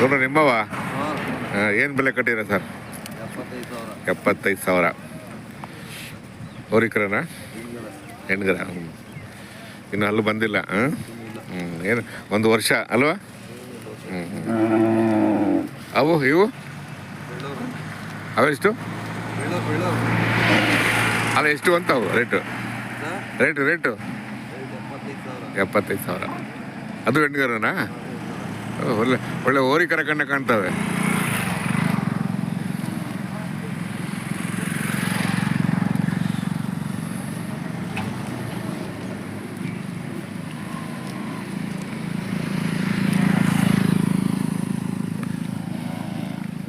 ನೋಡ್ರಿ ನಿಮ್ಮವ ಏನು ಬೆಲೆ ಕಟ್ಟಿರ ಸರ್? ಎಪ್ಪತ್ತೈದು ಸಾವಿರ. ಹೋರಿಕರನ? ಹೆಣ್ಗರ. ಇನ್ನು ಅಲ್ಲೂ ಬಂದಿಲ್ಲ, ಹಾಂ? ಏನು, ಒಂದು ವರ್ಷ ಅಲ್ವಾ? ಅವು, ಇವು? ಅವೆಷ್ಟು ಅಲ್ಲ, ಎಷ್ಟು ಅಂತ ಅವು, ರೇಟು? Rate rate? ಎಪ್ಪತ್ತೈದು ಸಾವಿರ. ಅದು ಹೆಣ್ಗರನಾ? ಒಳ್ಳೆ ಒಳ್ಳೆ ಹೋರಿಕರ ಕಣ್ಣ ಕಾಣ್ತವೆ.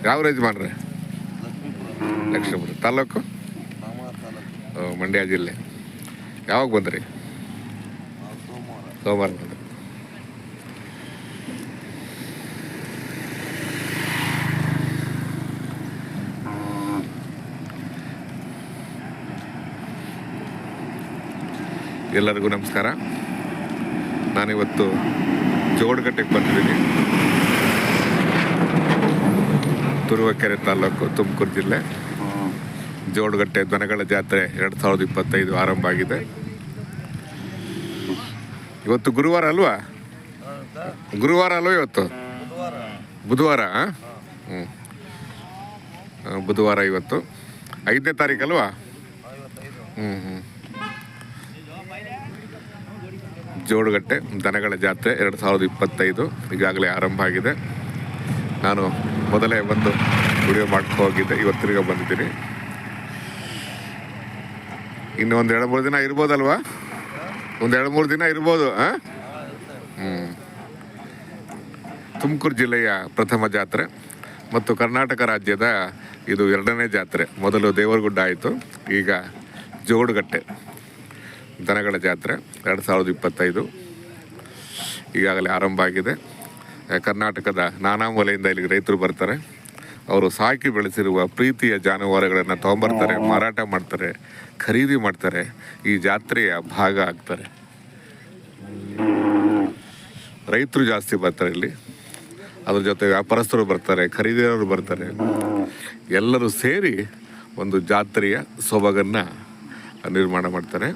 ಯಾವ ರೈಜ್ ಮಾಡ್ರಿ ಲಕ್ಷ್ಮೀಪುರ ತಾಲೂಕು? ಮಂಡ್ಯ ಜಿಲ್ಲೆ. ಯಾವಾಗ ಬಂದ್ರಿ? ಸೋಮವಾರ ಸೋಮವಾರ ಬಂದ್ರಿ ಎಲ್ಲರಿಗೂ ನಮಸ್ಕಾರ. ನಾನಿವತ್ತು ಜೋಡಗಟ್ಟೆಗೆ ಬಂದಿದ್ದೀನಿ. ತುರುವಕೆರೆ ತಾಲೂಕು ತುಮಕೂರು ಜಿಲ್ಲೆ. ಜೋಡಗಟ್ಟೆ ದನಗಳ ಜಾತ್ರೆ ಎರಡು ಸಾವಿರದ ಇಪ್ಪತ್ತೈದು ಆರಂಭ ಆಗಿದೆ. ಇವತ್ತು ಗುರುವಾರ ಅಲ್ವಾ? ಗುರುವಾರ ಅಲ್ವಾ ಇವತ್ತು? ಬುಧವಾರ ಹ್ಞೂ ಬುಧವಾರ ಇವತ್ತು. ಐದನೇ ತಾರೀಕಲ್ವಾ ಹ್ಞೂ ಹ್ಞೂ ಜೋಡುಗಟ್ಟೆ ದನಗಳ ಜಾತ್ರೆ ಎರಡು ಸಾವಿರದ ಇಪ್ಪತ್ತೈದು ಈಗಾಗಲೇ ಆರಂಭ ಆಗಿದೆ. ನಾನು ಮೊದಲೇ ಒಂದು ವಿಡಿಯೋ ಹೋಗಿದ್ದೆ, ಇವತ್ತು ತಿರ್ಗಾ ಬಂದಿದ್ದೀನಿ. ಇನ್ನು ಒಂದು ಎರಡು ಮೂರು ದಿನ ಇರ್ಬೋದಲ್ವಾ? ಒಂದು ಎರಡು ಮೂರು ದಿನ ಇರ್ಬೋದು ಹಾಂ ತುಮಕೂರು ಜಿಲ್ಲೆಯ ಪ್ರಥಮ ಜಾತ್ರೆ ಮತ್ತು ಕರ್ನಾಟಕ ರಾಜ್ಯದ ಇದು ಎರಡನೇ ಜಾತ್ರೆ. ಮೊದಲು ದೇವರಗುಡ್ಡ ಆಯಿತು, ಈಗ ಜೋಡುಗಟ್ಟೆ ದನಗಳ ಜಾತ್ರೆ ಎರಡು ಸಾವಿರದ ಇಪ್ಪತ್ತೈದು ಈಗಾಗಲೇ ಆರಂಭ ಆಗಿದೆ. ಕರ್ನಾಟಕದ ನಾನಾ ಮೂಲೆಯಿಂದ ಇಲ್ಲಿಗೆ ರೈತರು ಬರ್ತಾರೆ. ಅವರು ಸಾಕಿ ಬೆಳೆಸಿರುವ ಪ್ರೀತಿಯ ಜಾನುವಾರುಗಳನ್ನು ತೊಗೊಂಬರ್ತಾರೆ, ಮಾರಾಟ ಮಾಡ್ತಾರೆ, ಖರೀದಿ ಮಾಡ್ತಾರೆ, ಈ ಜಾತ್ರೆಯ ಭಾಗ ಆಗ್ತಾರೆ. ರೈತರು ಜಾಸ್ತಿ ಬರ್ತಾರೆ ಇಲ್ಲಿ. ಅದ್ರ ಜೊತೆ ವ್ಯಾಪಾರಸ್ಥರು ಬರ್ತಾರೆ ಖರೀದಿಯವರು ಬರ್ತಾರೆ. ಎಲ್ಲರೂ ಸೇರಿ ಒಂದು ಜಾತ್ರೆಯ ಸೊಬಗನ್ನು ನಿರ್ಮಾಣ ಮಾಡ್ತಾರೆ.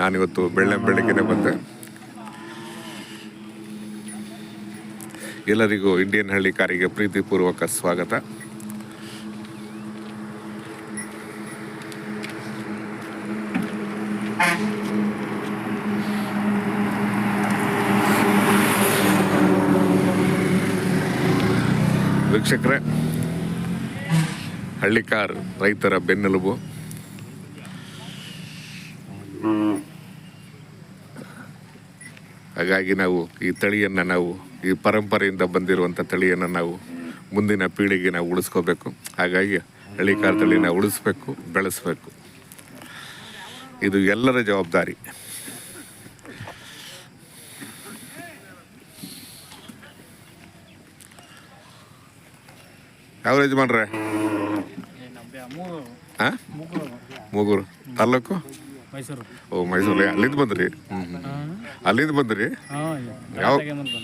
ನಾನಿವತ್ತು ಬೆಳ್ಳೆ ಬೆಳಗ್ಗೆನೆ ಬಂದೆ. ಎಲ್ಲರಿಗೂ ಇಂಡಿಯನ್ ಹಳ್ಳಿ ಕಾರಿಗೆ ಪ್ರೀತಿಪೂರ್ವಕ ಸ್ವಾಗತ. ವೀಕ್ಷಕರೇ ಹಳ್ಳಿಕಾರ್ ರೈತರ ಬೆನ್ನೆಲುಬು. ಹಾಗಾಗಿ ನಾವು ಈ ತಳಿಯನ್ನು ನಾವು ಈ ಪರಂಪರೆಯಿಂದ ಬಂದಿರುವಂಥ ತಳಿಯನ್ನು ನಾವು ಮುಂದಿನ ಪೀಳಿಗೆ ನಾವು ಉಳಿಸ್ಕೋಬೇಕು. ಹಾಗಾಗಿ ಹಳ್ಳಿಕಾರ್ ತಳಿನ ಉಳಿಸ್ಬೇಕು ಬೆಳೆಸಬೇಕು. ಇದು ಎಲ್ಲರ ಜವಾಬ್ದಾರಿ. ಯಾವ ಯಜಮಾನ್ರೆ? ಹಾಂ ಮೂಗೂರು. ತಾಲೂಕು ಮೈಸೂರು. ಓ ಮೈಸೂರು. ಅಲ್ಲಿಂದ ಬಂದ್ರಿ? ಹ್ಞೂ ಅಲ್ಲಿಂದ ಬಂದ್ರಿ? ಯಾವ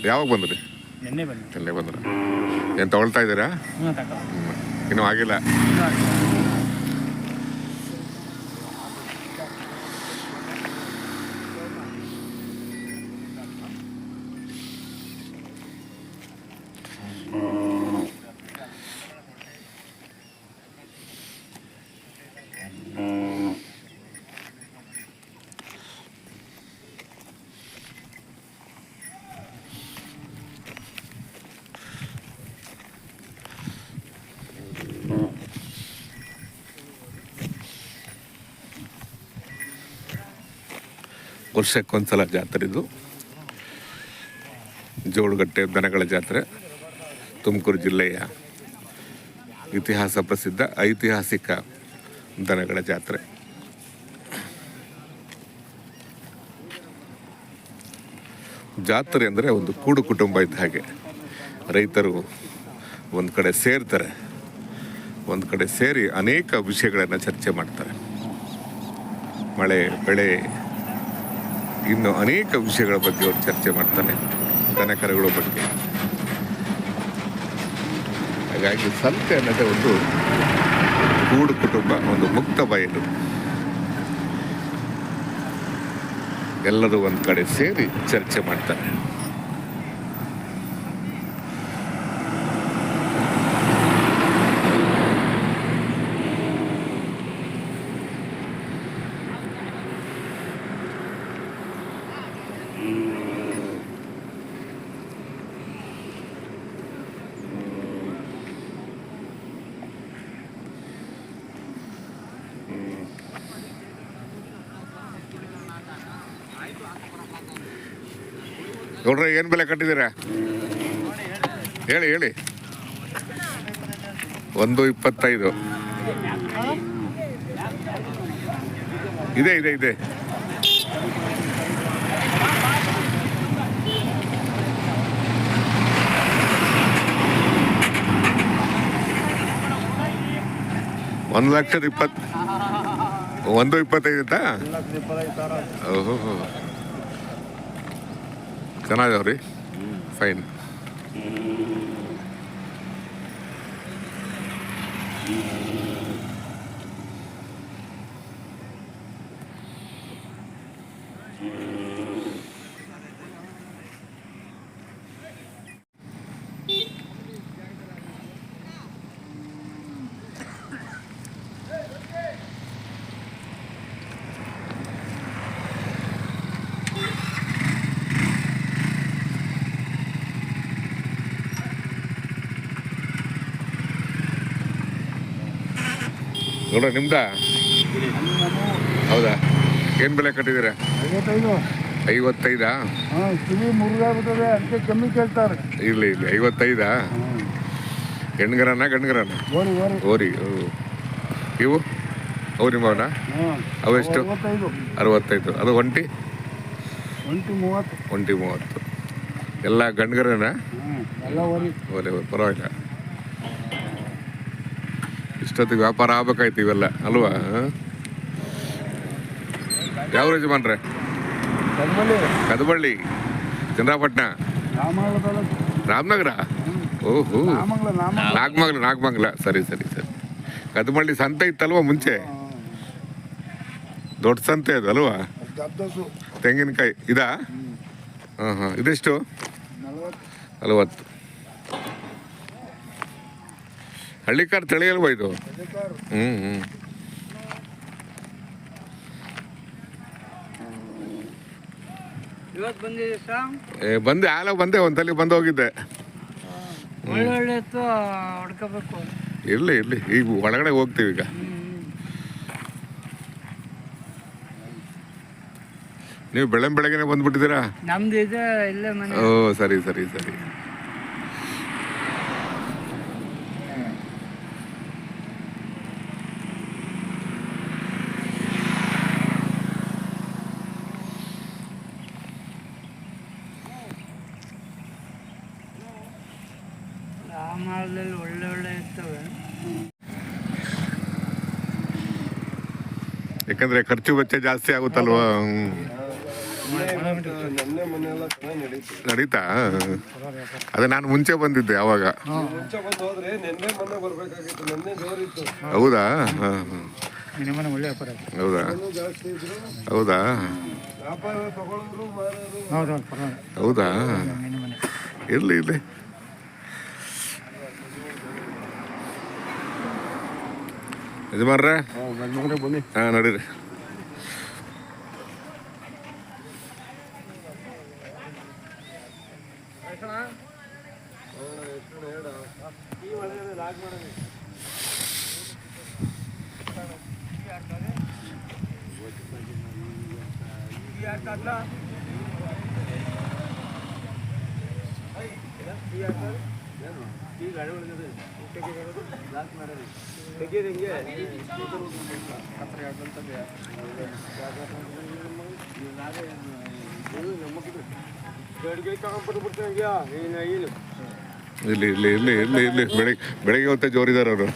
ಯಾವಾಗ ಬಂದ್ರಿ? ನಿನ್ನೆ ಬಂದ್ರಿ ಬಂದ್ರ? ಏನು ತಗೊಳ್ತಾ ಇದ್ದೀರಾ? ಹ್ಞೂ ಹ್ಮ್. ಆಗಿಲ್ಲ. ವರ್ಷಕ್ಕೊಂದ್ಸಲ ಜಾತ್ರೆ ಇದು ಜೋಡುಗಟ್ಟೆ ದನಗಳ ಜಾತ್ರೆ, ತುಮಕೂರು ಜಿಲ್ಲೆಯ ಇತಿಹಾಸ ಪ್ರಸಿದ್ಧ ಐತಿಹಾಸಿಕ ದನಗಳ ಜಾತ್ರೆ. ಜಾತ್ರೆ ಅಂದರೆ ಒಂದು ಕೂಡು ಕುಟುಂಬ ಇದ್ದ ಹಾಗೆ. ರೈತರು ಒಂದು ಕಡೆ ಸೇರ್ತಾರೆ, ಒಂದು ಕಡೆ ಸೇರಿ ಅನೇಕ ವಿಷಯಗಳನ್ನು ಚರ್ಚೆ ಮಾಡ್ತಾರೆ. ಮಳೆ, ಬೆಳೆ ಇನ್ನು ಅನೇಕ ವಿಷಯಗಳ ಬಗ್ಗೆ ಅವರು ಚರ್ಚೆ ಮಾಡ್ತಾನೆ, ದನಕರುಗಳ ಬಗ್ಗೆ. ಹಾಗಾಗಿ ಸಂತೆ ಅನ್ನೋದೇ ಒಂದು ಕೂಡು ಕುಟುಂಬ, ಒಂದು ಮುಕ್ತ ಬಯಲು. ಎಲ್ಲರೂ ಒಂದು ಕಡೆ ಸೇರಿ ಚರ್ಚೆ ಮಾಡ್ತಾರೆ. ನೋಡ್ರಿ ಏನು ಬೆಲೆ ಕಟ್ಟಿದ್ದೀರಾ? ಹೇಳಿ ಹೇಳಿ. ಒಂದು ಇಪ್ಪತ್ತೈದು. ಇದೆ ಇದೆ ಇದೆ. ಒಂದು ಲಕ್ಷದ ಇಪ್ಪತ್ತು ಒಂದು ಇಪ್ಪತ್ತೈದು ಓಹೋ. ಚೆನ್ನಾಗಿದಾವ್ರಿ ಫೈನ್ ನೋಡ್ರ ನಿಮ್ದ? ಹೌದಾ? ಏನು ಬೆಲೆ ಕಟ್ಟಿದ್ದೀರಾ? ಐವತ್ತೈದು. ಕಮ್ಮಿ ಕೇಳ್ತಾರೆ. ಇರ್ಲಿ ಇರ್ಲಿ. ಐವತ್ತೈದಾ? ಹೆಣ್ಗರನ ಗಂಡ್ಗರನ? ಓರಿ. ಇವು? ಅವು ನಿಮ್ಮವನ ಅವೆಷ್ಟು ಅರವತ್ತೈದು. ಅದು ಒಂಟಿ? ಒಂಟಿ ಮೂವತ್ತು. ಒಂಟಿ ಮೂವತ್ತು. ಎಲ್ಲ ಗಂಡ್ಗರನ? ಒಲೆ ಪರವಾಗಿಲ್ಲ. ಇಷ್ಟೊತ್ತಿಗೆ ವ್ಯಾಪಾರ ಆಗ್ಬೇಕಾಯ್ತು ಇವೆಲ್ಲ ಅಲ್ವಾ? ಯಾವ ಯಜಮಾನ್ರೆ? ಮಾಡ್ರೆ ಕದಬಳ್ಳಿ ಚಂದ್ರಾಪಟ್ಟಣ? ರಾಮನಗರ ಓಹೋ. ನಾಗಮಂಗ್ಲ ನಾಗಮಂಗ್ಲ ನಾಗಮಂಗಲ ನಾಗಮಂಗಲ. ಸರಿ ಸರಿ ಸರಿ. ಕದಬಳ್ಳಿ ಸಂತೆ ಇತ್ತಲ್ವ ಮುಂಚೆ? ದೊಡ್ಡ ಸಂತೆ ಅದು ಅಲ್ವಾ? ತೆಂಗಿನಕಾಯಿ. ಇದಾ? ಹಾಂ ಹಾಂ. ಇದೆಷ್ಟು? ನಲವತ್ತು ನಲವತ್ತು ಹಳ್ಳಿಕಾರ್ ತಳಿ ಅಲ್ವಾ ಇದು? ಹ್ಞೂ ಹ್ಞೂ ಬಂದೆ ಆಲ ಬಂದೆ ಒಂದ್ಸಲಿ ಬಂದು ಹೋಗಿದ್ದೆ. ಇರ್ಲಿ ಇರ್ಲಿ. ಈಗ ಒಳಗಡೆ ಹೋಗ್ತೀವಿ ಈಗ. ನೀವು ಬೆಳಂ ಬೆಳಗ್ಗೆನೆ ಬಂದ್ಬಿಟ್ಟಿದ್ದೀರಾ? ನಮ್ದು ಇದೆ ಇಲ್ಲೇ ಮನೆ. ಓ ಸರಿ ಸರಿ ಸರಿ. ರಾಮಾಯಣದಲ್ಲಿ ಒಳ್ಳೆ ಒಳ್ಳೆ ಇರ್ತವೆ. ಯಾಕಂದ್ರೆ ಖರ್ಚು ವೆಚ್ಚ ಜಾಸ್ತಿ ಆಗುತ್ತಲ್ವಾ? ಹ್ಮ್. ನೆನ್ನೆ ಮೊನ್ನೆ ಎಲ್ಲ ಚೆನ್ನಾಗಿ ನಡೀತು? ಅದೇ ನಾನು ಮುಂಚೆ ಬಂದಿದ್ದೆ ಅವಾಗ. ಹೌದಾ? ಹೌದಾ? ಹೌದಾ? ಹೌದಾ? ಇರ್ಲಿ ಬರ್ಬೇಕಾಗಿತ್ತು ನೆನ್ನೆ ಮಾಡ್ರೆ ಹಾಂ ಹಾಂ ನಿನ್ನ ಮನೆ ಒಳ್ಳೆ ಇಲ್ಲಿ ಇಲ್ಲಿ ಇಲ್ಲಿ ಇಲ್ಲಿ ಇಲ್ಲಿ ಬೆಳಿಗ್ಗೆ ಬೆಳಿಗ್ಗೆ ಅಂತ ಜೋರಿದ್ದಾರೆ ಅವರು.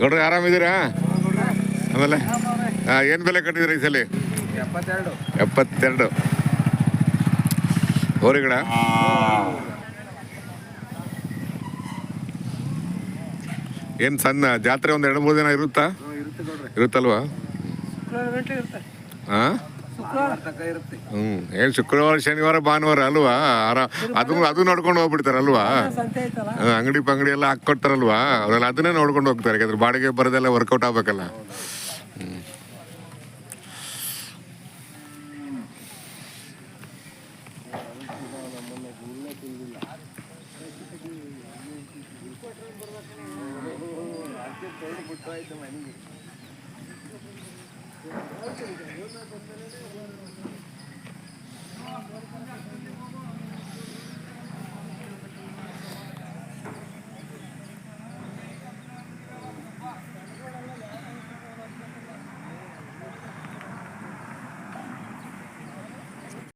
ಗೌಡ್ರೆ ಆರಾಮಿದ್ದೀರಾ? ಆಮೇಲೆ ಹಾಂ ಏನು ಬೆಲೆ ಕಟ್ಟಿದ್ರಿ ಈ ಸಲ? ಎಪ್ಪತ್ತೆರಡು. ಎಪ್ಪತ್ತೆರಡು. ಗಿಡ ಏನು ಸಣ್ಣ ಜಾತ್ರೆ ಒಂದು ಎರಡು ಮೂರು ದಿನ ಇರುತ್ತಾ? ಇರುತ್ತೆ ನೋಡ್ರಿ. ಇರುತ್ತಲ್ವಾ? ಹಾಂ ಹ್ಞೂ ಏನು ಶುಕ್ರವಾರ ಶನಿವಾರ ಭಾನುವಾರ ಅಲ್ವಾ? ಆರಾ ಅದು ಅದು ನೋಡ್ಕೊಂಡು ಹೋಗ್ಬಿಡ್ತಾರಲ್ವಾ ಅಂಗಡಿ ಪಂಗಡಿ ಎಲ್ಲ ಹಾಕ್ಕೊಡ್ತಾರಲ್ವಾ? ಅದ್ರಲ್ಲಿ ಅದನ್ನೇ ನೋಡ್ಕೊಂಡು ಹೋಗ್ತಾರೆ. ಯಾಕಂದ್ರೆ ಬಾಡಿಗೆ ಬರೋದೆಲ್ಲ ವರ್ಕೌಟ್ ಆಗ್ಬೇಕಲ್ಲ. ಹ್ಮ್.